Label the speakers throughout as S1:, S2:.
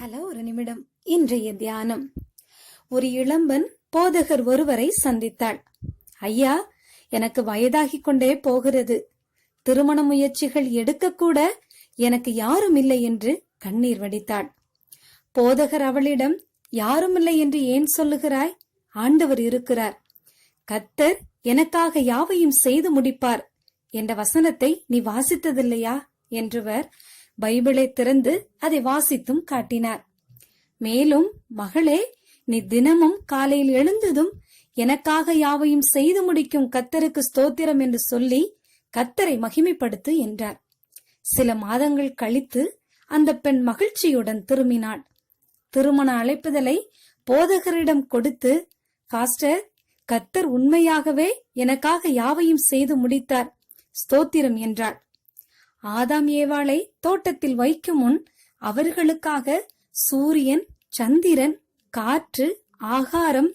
S1: Hello ஒரு நிமிடம். இன்றைய தியானம். ஒரு இளம்பன் போதகர் ஒருவரை சந்தித்தாள். ஐயா எனக்கு வயதாகிக் கொண்டே போகிறது. திருமண முயற்சிகள் எடுக்கக்கூட எனக்கு யாரும் இல்லை என்று கண்ணீர் வடித்தாள். போதகர் அவளிடம் யாருமில்லை என்று ஏன் சொல்லுகிறாய்? ஆண்டவர் இருக்கிறார். கத்தர் எனக்காக யாவையும் செய்து முடிப்பார். என்ற வசனத்தை நீ வாசித்ததில்லையா? என்றுவர் பைபிளை திறந்து அதை வாசித்தும் காட்டினார். மேலும் மகளே நீ தினமும் காலையில் எழுந்ததும் எனக்காக யாவையும் செய்து முடிக்கும் கத்தருக்கு ஸ்தோத்திரம் என்று சொல்லி கத்தரை மகிமைப்படுத்து என்றார். சில மாதங்கள் கழித்து அந்த பெண் மகிழ்ச்சியுடன் திரும்பினாள். திருமண அழைப்புதலை போதகரிடம் கொடுத்து பாஸ்டர் கத்தர் உண்மையாகவே எனக்காக யாவையும் செய்து முடித்தார். ஸ்தோத்திரம் என்றாள். ஆதாம் ஏவாளை தோட்டத்தில் வைக்கும் முன் அவர்களுக்காக சூரியன் சந்திரன் காற்று ஆகாரம்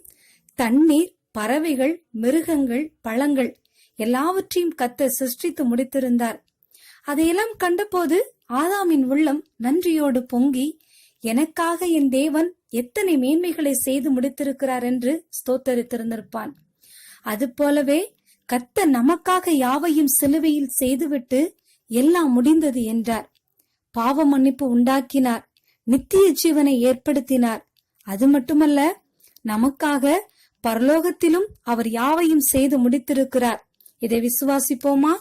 S1: தண்ணீர் பறவைகள் மிருகங்கள் பழங்கள் எல்லாவற்றையும் கத்த சிருஷ்டித்து முடித்திருந்தார். அதையெல்லாம் கண்டபோது ஆதாமின் உள்ளம் நன்றியோடு பொங்கி எனக்காக என் தேவன் எத்தனை மேன்மைகளை செய்து முடித்திருக்கிறார் என்று ஸ்தோத்தரித்திருந்திருப்பான். அதுபோலவே கத்த நமக்காக யாவையும் சிலுவையில் செய்துவிட்டு எல்லாம் முடிந்தது என்றார். பாவ மன்னிப்பு உண்டாக்கினார். நித்திய ஜீவனை ஏற்படுத்தினார். அது மட்டுமல்ல நமக்காக பரலோகத்திலும் அவர் யாவையும் செய்து முடித்திருக்கிறார். இதை விசுவாசிப்போமா?